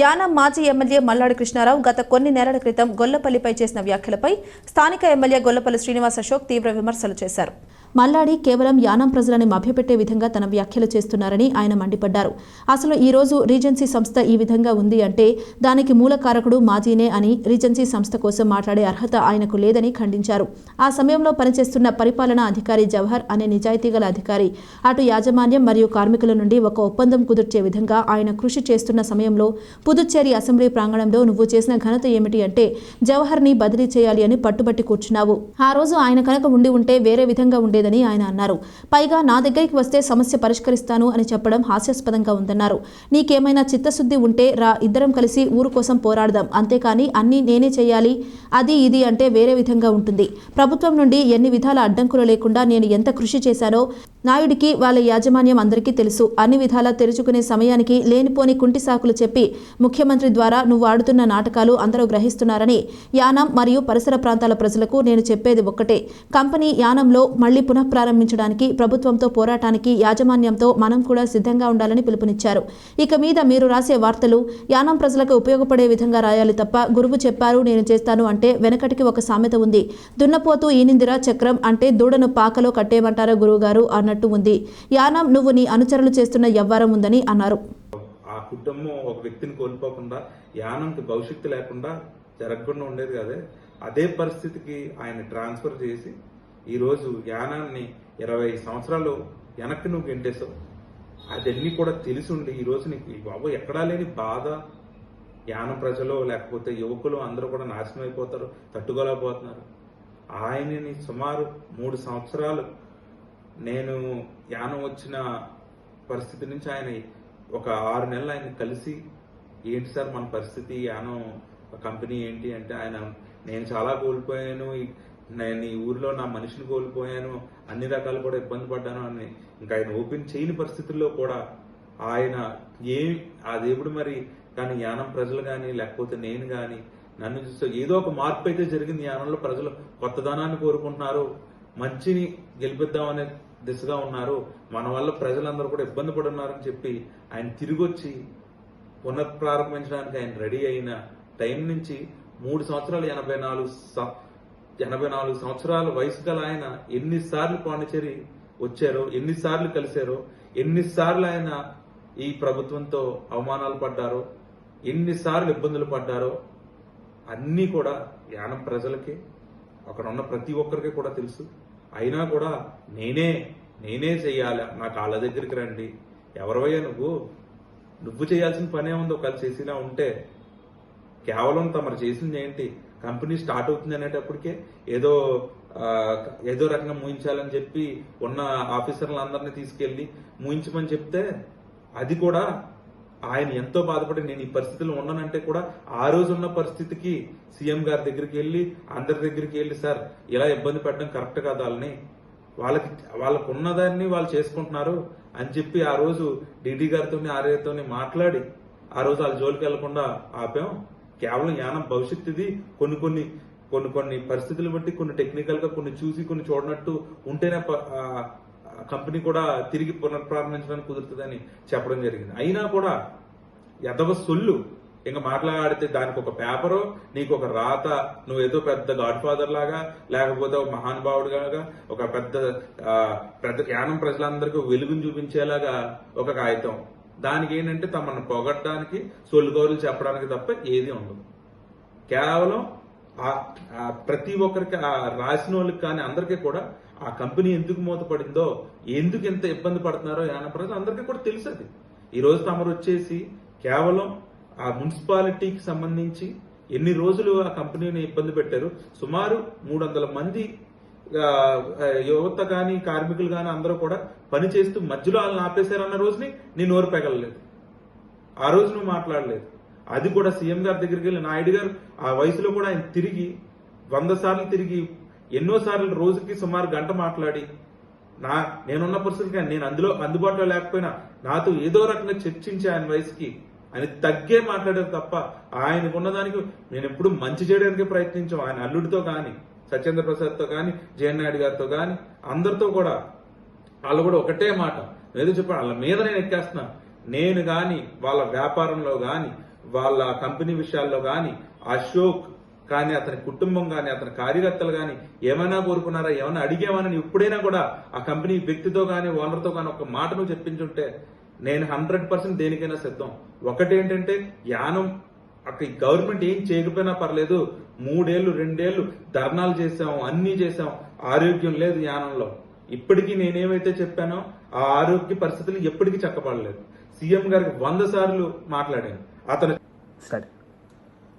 యానం మాజీ ఎమ్మెల్యే మల్లాడి కృష్ణారావు గత కొన్ని నెలల క్రితం గొల్లపల్లిపై చేసిన వ్యాఖ్యలపై స్థానిక ఎమ్మెల్యే గొల్లపల్లి శ్రీనివాస్ అశోక్ తీవ్ర విమర్శలు చేశారు. మల్లాడి కేవలం యానం ప్రజలని మభ్యపెట్టే విధంగా తన వ్యాఖ్యలు చేస్తున్నారని ఆయన మండిపడ్డారు. అసలు ఈ రోజు రీజెన్సీ సంస్థ ఈ విధంగా ఉంది అంటే దానికి మూల కారకుడు మాజీనే అని రీజెన్సీ సంస్థ కోసం మాట్లాడే అర్హత ఆయనకు లేదని ఖండించారు. ఆ సమయంలో పనిచేస్తున్న పరిపాలనా అధికారి జవహర్ అనే నిజాయితీ గల అధికారి అటు యాజమాన్యం మరియు కార్మికుల నుండి ఒక ఒప్పందం కుదుర్చే విధంగా ఆయన కృషి చేస్తున్న సమయంలో పుదుచ్చేరి అసెంబ్లీ ప్రాంగణంలో నువ్వు చేసిన ఘనత ఏమిటి అంటే జవహర్ని బదిలీ చేయాలి అని పట్టుబట్టి కూర్చున్నావు. ఆ రోజు ఆయన కనుక ఉండి ఉంటే వేరే విధంగా ఉండేది లేదని ఆయన అన్నారు. పైగా నా దగ్గరికి వస్తే సమస్య పరిష్కరిస్తాను అని చెప్పడం హాస్యాస్పదంగా ఉందన్నారు. నీకేమైనా చిత్తశుద్ధి ఉంటే రా ఇద్దరం కలిసి ఊరు కోసం పోరాడదాం. అంతేకాని అన్నీ నేనే చేయాలి. అది ఇది అంటే వేరే విధంగా ఉంటుంది. ప్రభుత్వం నుండి ఎన్ని విధాల అడ్డంకులు లేకుండా నేను ఎంత కృషి చేశానో నాయుడికి వాళ్ళ యాజమాన్యం అందరికీ తెలుసు. అన్ని విధాలా తెరుచుకునే సమయానికి లేనిపోని కుంటి సాకులు చెప్పి ముఖ్యమంత్రి ద్వారా నువ్వు ఆడుతున్న నాటకాలు అందరూ గ్రహిస్తున్నారని యానం మరియు పరిసర ప్రాంతాల ప్రజలకు నేను చెప్పేది ఒక్కటే. కంపెనీ యానంలో మళ్ళీ పునఃప్రారంభించడానికి ప్రభుత్వంతో పోరాటానికి యాజమాన్యంతో మనం కూడా సిద్ధంగా ఉండాలని పిలుపునిచ్చారు. ఇక మీద మీరు రాసే వార్తలు యానం ప్రజలకు ఉపయోగపడే విధంగా రాయాలి తప్ప గురువు చెప్పారు నేను చేస్తాను అంటే వెనకటికి ఒక సామెత ఉంది. దున్నపోతూ ఈనిందిరా చక్రం అంటే దూడను పాకలో కట్టేయమంటారా గురువుగారు? అన్నట్టు ఉంది. యానం నువ్వు నీ అనుచరులు చేస్తున్న వ్యవహారం ఉందని అన్నారు. ఆ కుటుంబం ఒక వ్యక్తిని కోల్పోకుండా యానంకి భవిష్యత్తు లేకుండా జరగకుండా ఉండేది కదే. అదే పరిస్థితికి ఆయన ట్రాన్స్ఫర్ చేసి ఈరోజు యానాన్ని ఇరవై సంవత్సరాలు వెనక్కి నువ్వు గెంటేశావు. అదన్నీ కూడా తెలిసుండి ఈరోజు నీకు ఈ బాబు ఎక్కడా లేని బాధ. యానం ప్రజలు లేకపోతే యువకులు అందరూ కూడా నాశనం అయిపోతారు తట్టుకోలేకపోతున్నారు. ఆయనని సుమారు మూడు సంవత్సరాలు నేను యానం వచ్చిన పరిస్థితి నుంచి ఆయన ఒక ఆరు నెలలు ఆయన కలిసి ఏంటి సార్ మన పరిస్థితి యానం కంపెనీ ఏంటి అంటే ఆయన నేను చాలా కోల్పోయాను నేను ఈ ఊర్లో నా మనిషిని కోల్పోయాను అన్ని రకాలు కూడా ఇబ్బంది పడ్డాను అని ఇంకా ఆయన ఓపెన్ చేయని పరిస్థితుల్లో కూడా ఆయన ఏ ఆ దేవుడు మరి కానీ యానం ప్రజలు కానీ లేకపోతే నేను కానీ నన్ను చూస్తే ఏదో ఒక మార్పు అయితే జరిగింది యానంలో ప్రజలు కొత్తదనాన్ని కోరుకుంటున్నారు మంచిని గెలిపిద్దామనే దిశగా ఉన్నారు. మన వల్ల ప్రజలందరూ కూడా ఇబ్బంది పడున్నారని చెప్పి ఆయన తిరిగి వచ్చి పునఃప్రారంభించడానికి ఆయన రెడీ అయిన టైం నుంచి మూడు సంవత్సరాలు ఎనభై నాలుగు ఎనభై నాలుగు సంవత్సరాల వయసు గల ఆయన ఎన్నిసార్లు పాండిచేరి వచ్చారో ఎన్నిసార్లు కలిశారో ఎన్నిసార్లు ఆయన ఈ ప్రభుత్వంతో అవమానాలు పడ్డారో ఎన్నిసార్లు ఇబ్బందులు పడ్డారో అన్నీ కూడా యానం ప్రజలకి అక్కడ ఉన్న ప్రతి ఒక్కరికి కూడా తెలుసు. అయినా కూడా నేనే నేనే చెయ్యాలి. నా కాళ్ళ దగ్గరికి రండి. ఎవరివయ్యా నువ్వు? నువ్వు చేయాల్సిన పనే ఉంది. ఒకవేళ చేసినా ఉంటే కేవలం తమరు చేసింది ఏంటి? కంపెనీ స్టార్ట్ అవుతుంది అనేటప్పటికే ఏదో ఏదో రకంగా మూయించాలని చెప్పి ఉన్న ఆఫీసర్లందరినీ తీసుకెళ్ళి మూయించమని చెప్తే అది కూడా ఆయన ఎంతో బాధపడి నేను ఈ పరిస్థితిలో ఉన్నానంటే కూడా ఆ రోజు ఉన్న పరిస్థితికి సీఎం గారి దగ్గరికి వెళ్ళి అందరి దగ్గరికి వెళ్ళి సార్ ఇలా ఇబ్బంది పెట్టడం కరెక్ట్ కాదు వాళ్ళని. వాళ్ళకి వాళ్ళకు ఉన్నదాన్ని వాళ్ళు చేసుకుంటున్నారు అని చెప్పి ఆ రోజు డిడి గారితో ఆర్యతో మాట్లాడి ఆ రోజు వాళ్ళ జోలికి వెళ్ళకుండా ఆపాం. కేవలం యానం భవిష్యత్తు ఇది. కొన్ని కొన్ని కొన్ని కొన్ని పరిస్థితులు బట్టి కొన్ని టెక్నికల్గా కొన్ని చూసి కొన్ని చూడనట్టు ఉంటేనే ప- కంపెనీ కూడా తిరిగి పునఃప్రారంభించడానికి కుదురుతుందని చెప్పడం జరిగింది. అయినా కూడా ఎదవ సొల్లు ఇంకా మాట్లాడితే దానికి ఒక పేపరు నీకు ఒక రాత నువ్వు ఏదో పెద్ద గాడ్ ఫాదర్ లాగా లేకపోతే ఒక మహానుభావుడు ఒక పెద్ద పెద్ద యానం ప్రజలందరికీ వెలుగును చూపించేలాగా ఒక కాగితం. దానికి ఏంటంటే తమను పొగట్టడానికి సొల్లుగోరులు చెప్పడానికి తప్ప ఏది ఉండదు. కేవలం ఆ ప్రతి ఒక్కరికి ఆ రాసిన వాళ్ళకి కానీ అందరికీ కూడా ఆ కంపెనీ ఎందుకు మూతపడిందో ఎందుకు ఎంత ఇబ్బంది పడుతున్నారో యాన ప్రజలు అందరికీ కూడా తెలుసు అది. ఈరోజు తమరు వచ్చేసి కేవలం ఆ మున్సిపాలిటీకి సంబంధించి ఎన్ని రోజులు ఆ కంపెనీని ఇబ్బంది పెట్టారు? సుమారు మూడు వందల మంది యువత కానీ కార్మికులు కానీ అందరూ కూడా పని చేస్తూ మధ్యలో వాళ్ళని ఆపేశారన్న రోజుని నేను నోరు పెగలలేదు ఆ రోజు నువ్వు మాట్లాడలేదు. అది కూడా సీఎం గారి దగ్గరికి వెళ్ళి నాయుడు గారు ఆ వయసులో కూడా ఆయన తిరిగి వంద సార్లు తిరిగి ఎన్నో సార్లు రోజుకి సుమారు గంట మాట్లాడి నా నేనున్న పరిస్థితికి నేను అందులో అందుబాటులో లేకపోయినా నాతో ఏదో రకంగా చర్చించి ఆయన వయసుకి ఆయన తగ్గే మాట్లాడారు తప్ప ఆయనకు ఉన్నదానికి నేను ఎప్పుడు మంచి చేయడానికి ప్రయత్నించాం ఆయన అల్లుడితో కానీ సత్యేంద్ర ప్రసాద్తో కానీ జయన్ నాయుడు గారితో కానీ అందరితో కూడా వాళ్ళు కూడా ఒకటే మాట. ఏదో చెప్పాను వాళ్ళ మీద నేను ఎక్కేస్తున్నా నేను కానీ వాళ్ళ వ్యాపారంలో కానీ వాళ్ళ కంపెనీ విషయాల్లో కానీ అశోక్ కానీ అతని కుటుంబం కానీ అతని కార్యకర్తలు కానీ ఏమైనా కోరుకున్నారా ఏమైనా అడిగామని ఎప్పుడైనా కూడా ఆ కంపెనీ వ్యక్తితో కానీ ఓనర్తో కానీ ఒక మాట నువ్వు చెప్పించుంటే నేను హండ్రెడ్ పర్సెంట్ దేనికైనా సిద్ధం. ఒకటేంటంటే యానం అక్కడ గవర్నమెంట్ ఏం చేయకపోయినా పర్లేదు మూడేళ్ళు రెండేళ్ళు ధర్నాలు చేసాం అన్నీ చేసాం ఆరోగ్యం లేదు యానంలో. ఇప్పటికీ నేనేమైతే చెప్పానో ఆ ఆరోగ్య పరిస్థితులు ఎప్పటికీ చక్కబడలేదు. సీఎం గారికి వంద సార్లు మాట్లాడాను. అతను సరే.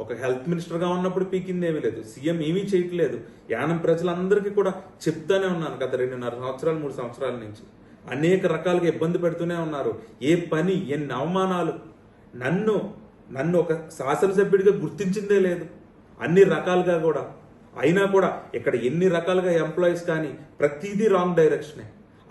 ఒక హెల్త్ మినిస్టర్గా ఉన్నప్పుడు పీకింది ఏమీ లేదు. సీఎం ఏమీ చేయట్లేదు. యానం ప్రజలందరికీ కూడా చెప్తానే ఉన్నాను గత రెండున్నర సంవత్సరాలు మూడు సంవత్సరాల నుంచి. అనేక రకాలుగా ఇబ్బంది పెడుతూనే ఉన్నారు. ఏ పని ఎన్ని అవమానాలు. నన్ను నన్ను ఒక శాసనసభ్యుడిగా గుర్తించిందే లేదు. అన్ని రకాలుగా కూడా. అయినా కూడా ఇక్కడ ఎన్ని రకాలుగా ఎంప్లాయీస్ కానీ ప్రతిదీ రాంగ్ డైరెక్షనే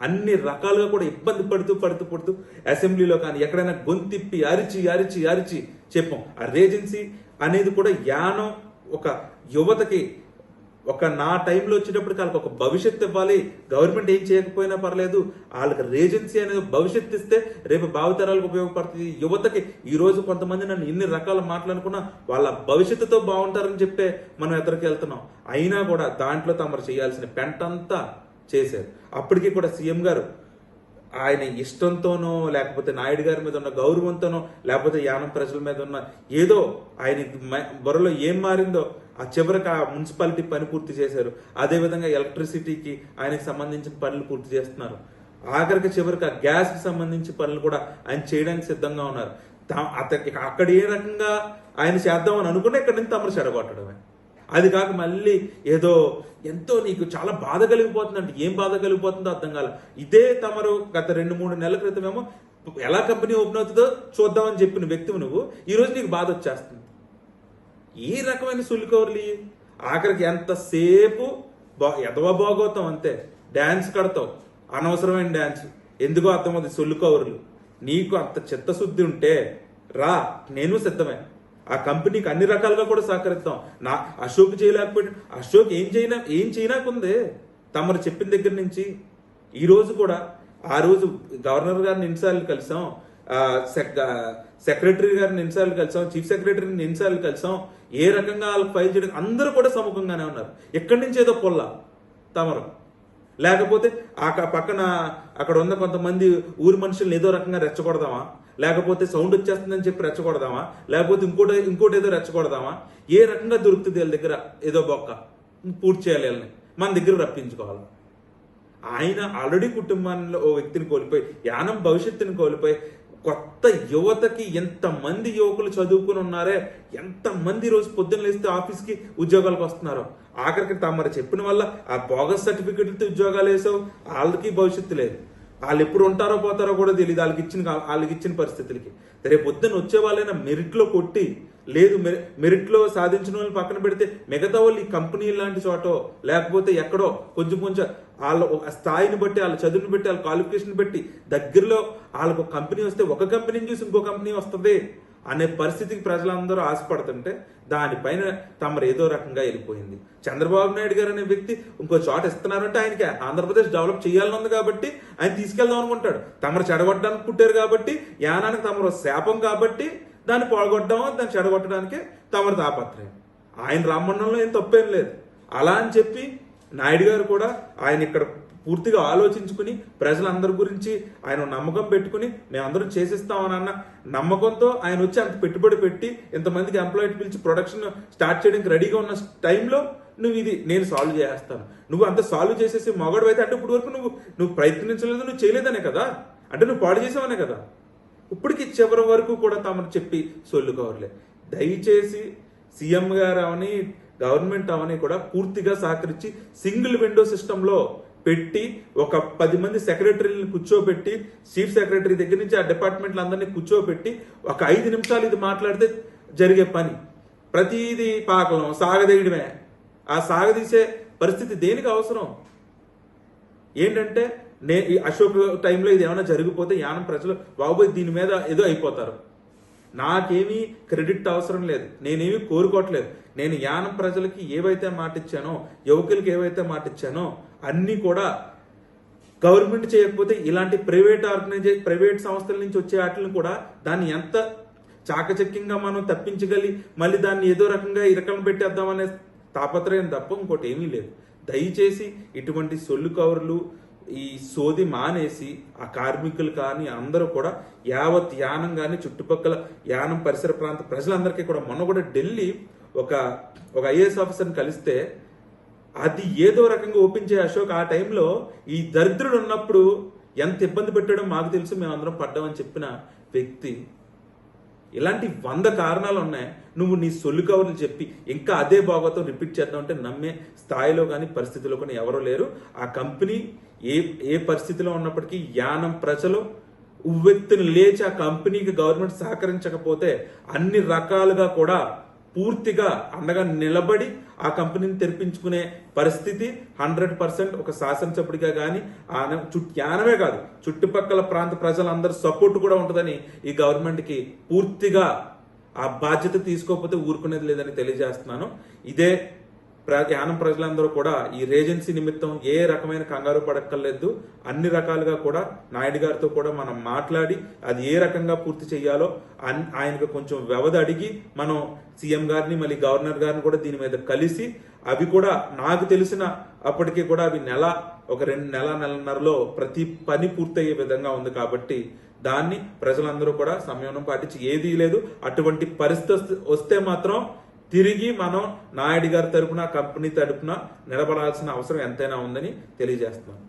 అన్ని రకాలుగా కూడా ఇబ్బంది పడుతూ పడుతూ పడుతూ అసెంబ్లీలో కానీ ఎక్కడైనా గొంతిప్పి అరిచి అరిచి అరిచి చెప్పాం. ఆ రేజెన్సీ అనేది కూడా యానం ఒక యువతకి ఒక నా టైంలో వచ్చేటప్పటికి వాళ్ళకి ఒక భవిష్యత్తు ఇవ్వాలి. గవర్నమెంట్ ఏం చేయకపోయినా పర్లేదు. వాళ్ళకి రేజెన్సీ అనేది భవిష్యత్తు ఇస్తే రేపు భావితరాలకు ఉపయోగపడుతుంది. యువతకి ఈ రోజు కొంతమంది నన్ను ఇన్ని రకాల మాట్లాడుకున్నా వాళ్ళ భవిష్యత్తుతో బాగుంటారని చెప్పే మనం ఎక్కడికి వెళ్తున్నాం అయినా కూడా దాంట్లో తమరు చేయాల్సిన పెంటంతా చేశారు. అప్పటికి కూడా సీఎం గారు ఆయన ఇష్టంతోనో లేకపోతే నాయుడు గారి మీద ఉన్న గౌరవంతోనో లేకపోతే యానం ప్రజల మీద ఉన్న ఏదో ఆయన బుర్రలో ఏం మారిందో ఆ చివరికి ఆ మున్సిపాలిటీ పని పూర్తి చేశారు. అదేవిధంగా ఎలక్ట్రిసిటీకి ఆయనకి సంబంధించిన పనులు పూర్తి చేస్తున్నారు. ఆఖరికి చివరికి ఆ గ్యాస్కి సంబంధించి పనులు కూడా ఆయన చేయడానికి సిద్ధంగా ఉన్నారు. తా- అతనికి అక్కడ ఏ రకంగా ఆయన చేద్దామని అనుకున్నా ఇక్కడ నుంచి తమరు చెడగొట్టడమే. అది కాక మళ్ళీ ఏదో ఎంతో నీకు చాలా బాధ కలిగిపోతుంది అంటే ఏం బాధ కలిగిపోతుందో అర్థం కాల. ఇదే తమరు గత రెండు మూడు నెలల క్రితమేమో ఎలా కంపెనీ ఓపెన్ అవుతుందో చూద్దామని చెప్పిన వ్యక్తివి నువ్వు. ఈరోజు నీకు బాధ వచ్చేస్తుంది. ఏ రకమైన సులికవర్లు ఆఖరికి ఎంతసేపు బా ఎదవ బాగోతాం అంతే. డ్యాన్స్ కడతావు. అనవసరమైన డ్యాన్స్. ఎందుకో అర్థమవుతుంది సొల్లు కవర్లు. నీకు అంత చిత్తశుద్ధి ఉంటే రా నేను సిద్ధమే. ఆ కంపెనీకి అన్ని రకాలుగా కూడా సహకరిస్తాం. నా అశోక్ చేయలేకపోయినా అశోక్ ఏం చేయనా ఏం చేయనాకుందే. తమరు చెప్పిన దగ్గర నుంచి ఈ రోజు కూడా ఆ రోజు గవర్నర్ గారిని ఎన్నిసార్లు కలిసాం సెక్- సెక్రటరీ గారిని ఎన్నిసార్లు కలిసాం చీఫ్ సెక్రటరీని ఎన్నిసార్లు కలిసాం ఏ రకంగా వాళ్ళకి ఫైల్ చేయడం అందరూ కూడా సముఖంగానే ఉన్నారు. ఎక్కడి నుంచి ఏదో పొల్ల తమరు. లేకపోతే ఆ పక్కన అక్కడ ఉన్న కొంతమంది ఊరి మనుషుల్ని ఏదో రకంగా రెచ్చగొడదామా? లేకపోతే సౌండ్ వచ్చేస్తుందని చెప్పి రెచ్చగొడదామా? లేకపోతే ఇంకోటి ఇంకోటి ఏదో రెచ్చగొడదామా? ఏ రకంగా దొరుకుతుంది వీళ్ళ దగ్గర ఏదో బొక్క? పూర్తి చేయాలి వీళ్ళని. మన దగ్గర రప్పించుకోవాలి. ఆయన ఆల్రెడీ కుటుంబంలో ఓ వ్యక్తిని కోల్పోయి యానం భవిష్యత్తుని కోల్పోయి కొత్త యువతకి ఎంతమంది యువకులు చదువుకుని ఉన్నారే ఎంతమంది రోజు పొద్దున్న లేస్తే ఆఫీస్కి ఉద్యోగాలకు వస్తున్నారో? ఆఖరికి తమరు చెప్పిన వల్ల ఆ బోగస్ సర్టిఫికెట్లతో ఉద్యోగాలు వేసావు వాళ్ళకి భవిష్యత్తు లేదు. వాళ్ళు ఎప్పుడు ఉంటారో పోతారో కూడా తెలియదు వాళ్ళకి ఇచ్చిన వాళ్ళకి ఇచ్చిన పరిస్థితులకి. రేపు పొద్దున్న వచ్చే వాళ్ళైనా మెరిట్లో కొట్టి లేదు మెరి- మెరిట్లో సాధించిన వాళ్ళని పక్కన పెడితే మిగతా వాళ్ళు ఈ కంపెనీ లాంటి చోటో లేకపోతే ఎక్కడో కొంచెం కొంచెం వాళ్ళ స్థాయిని బట్టి వాళ్ళ చదువుని బట్టి వాళ్ళ క్వాలిఫికేషన్ బట్టి దగ్గరలో వాళ్ళకు కంపెనీ వస్తే ఒక కంపెనీని చూసి ఇంకో కంపెనీ వస్తుంది. అనే పరిస్థితికి ప్రజలందరూ ఆశపడుతుంటే దానిపైన తమరు ఏదో రకంగా వెళ్ళిపోయింది. చంద్రబాబు నాయుడు గారు అనే వ్యక్తి ఇంకో చోట ఇస్తున్నారంటే ఆయనకి ఆంధ్రప్రదేశ్ డెవలప్ చేయాలని ఉంది కాబట్టి ఆయన తీసుకెళ్దాం అనుకుంటాడు. తమరు చెడగొట్టడానికి పుట్టారు కాబట్టి యానానికి తమరు శాపం కాబట్టి దాన్ని పొడగొట్టడం దాన్ని చెడగొట్టడానికి తమరు తాపత్రయం. ఆయన రామమండంలో ఏం తప్పేం లేదు. అలా అని చెప్పి నాయుడు గారు కూడా ఆయన ఇక్కడ పూర్తిగా ఆలోచించుకుని ప్రజలందరి గురించి ఆయన నమ్మకం పెట్టుకుని మేమందరం చేసిస్తామనన్న నమ్మకంతో ఆయన వచ్చి అంత పెట్టుబడి పెట్టి ఇంతమందికి ఎంప్లాయీ పిలిచి ప్రొడక్షన్ స్టార్ట్ చేయడానికి రెడీగా ఉన్న టైంలో నువ్వు ఇది నేను సాల్వ్ చేస్తాను నువ్వు అంత సాల్వ్ చేసేసి మొగడు అయితే అంటే ఇప్పుడు వరకు నువ్వు నువ్వు ప్రయత్నించలేదు నువ్వు చేయలేదనే కదా? అంటే నువ్వు పాడు చేసావనే కదా? ఇప్పటికి చివరి వరకు కూడా తమను చెప్పి సొల్లుకోవట్లే దయచేసి సీఎం గారు అవని గవర్నమెంట్ అవని కూడా పూర్తిగా సహకరించి సింగిల్ విండో సిస్టంలో పెట్టి ఒక పది మంది సెక్రటరీని కూర్చోబెట్టి చీఫ్ సెక్రటరీ దగ్గర నుంచి ఆ డిపార్ట్మెంట్లు అందరినీ కూర్చోబెట్టి ఒక ఐదు నిమిషాలు ఇది మాట్లాడితే జరిగే పని. ప్రతిదీ పాకలం సాగదీయడమే. ఆ సాగదీసే పరిస్థితి దేనికి అవసరం? ఏంటంటే నే ఈ అశోక్ టైంలో ఇది ఏమైనా జరిగిపోతే యానం ప్రజలు బాబోయ్ దీని మీద ఏదో అయిపోతారు. నాకేమీ క్రెడిట్ అవసరం లేదు. నేనేమీ కోరుకోవట్లేదు. నేను యానం ప్రజలకి ఏవైతే మాటిచ్చానో యువకులకి ఏవైతే మాటిచ్చానో అన్నీ కూడా గవర్నమెంట్ చేయకపోతే ఇలాంటి ప్రైవేట్ ఆర్గనైజే ప్రైవేట్ సంస్థల నుంచి వచ్చే వాటిని కూడా దాన్ని ఎంత చాకచక్యంగా మనం తప్పించగలి మళ్ళీ దాన్ని ఏదో రకంగా ఇరకం పెట్టేద్దామనే తాపత్రయం తప్ప ఇంకోటి ఏమీ లేదు. దయచేసి ఇటువంటి సొల్లు కవర్లు ఈ సోది మానేసి ఆ కార్మికులు కానీ అందరూ కూడా యావత్ యానం కానీ చుట్టుపక్కల యానం పరిసర ప్రాంత ప్రజలందరికీ కూడా మొన్న కూడా ఢిల్లీ ఒక ఒక ఐఏఎస్ ఆఫీసర్ని కలిస్తే అది ఏదో రకంగా ఒప్పించే అశోక్. ఆ టైంలో ఈ దరిద్రుడు ఉన్నప్పుడు ఎంత ఇబ్బంది పెట్టాడో మాకు తెలుసు మేమందరం పడ్డామని చెప్పిన వ్యక్తి ఇలాంటి వంద కారణాలు ఉన్నాయి. నువ్వు నీ సొల్లు కవర్లు చెప్పి ఇంకా అదే బాగోతో రిపీట్ చేద్దాం అంటే నమ్మే స్థాయిలో కానీ పరిస్థితిలో కానీ ఎవరూ లేరు. ఆ కంపెనీ ఏ ఏ పరిస్థితిలో ఉన్నప్పటికీ యానం ప్రజలు ఉవ్వెత్తున లేచి ఆ కంపెనీకి గవర్నమెంట్ సహకరించకపోతే అన్ని రకాలుగా కూడా పూర్తిగా అండగా నిలబడి ఆ కంపెనీని తెరిపించుకునే పరిస్థితి హండ్రెడ్ పర్సెంట్ ఒక శాసనసభ్యుడిగా కానీ ఆన చుట్టూ యానమే కాదు చుట్టుపక్కల ప్రాంత ప్రజలందరి సపోర్ట్ కూడా ఉంటుందని ఈ గవర్నమెంట్కి పూర్తిగా ఆ బాధ్యత తీసుకోకపోతే ఊరుకునేది లేదని తెలియజేస్తున్నాను. ఇదే ధ్యానం ప్రజలందరూ కూడా ఈ రేజెన్సీ నిమిత్తం ఏ రకమైన కంగారు పడక్కర్లేదు. అన్ని రకాలుగా కూడా నాయుడు గారితో కూడా మనం మాట్లాడి అది ఏ రకంగా పూర్తి చేయాలో అన్- ఆయనకు కొంచెం వ్యవధి అడిగి మనం సీఎం గారిని మళ్ళీ గవర్నర్ గారిని కూడా దీని మీద కలిసి అవి కూడా నాకు తెలిసిన అప్పటికి కూడా అవి నెల ఒక రెండు నెల నెలన్నరలో ప్రతి పని పూర్తయ్యే విధంగా ఉంది కాబట్టి దాన్ని ప్రజలందరూ కూడా సంయమనం పాటించి ఏదీ లేదు. అటువంటి పరిస్థితి వస్తే మాత్రం తిరిగి మనం నాయుడు గారి తరపున కంపెనీ తరపున నిలబడాల్సిన అవసరం ఎంతైనా ఉందని తెలియజేస్తున్నాం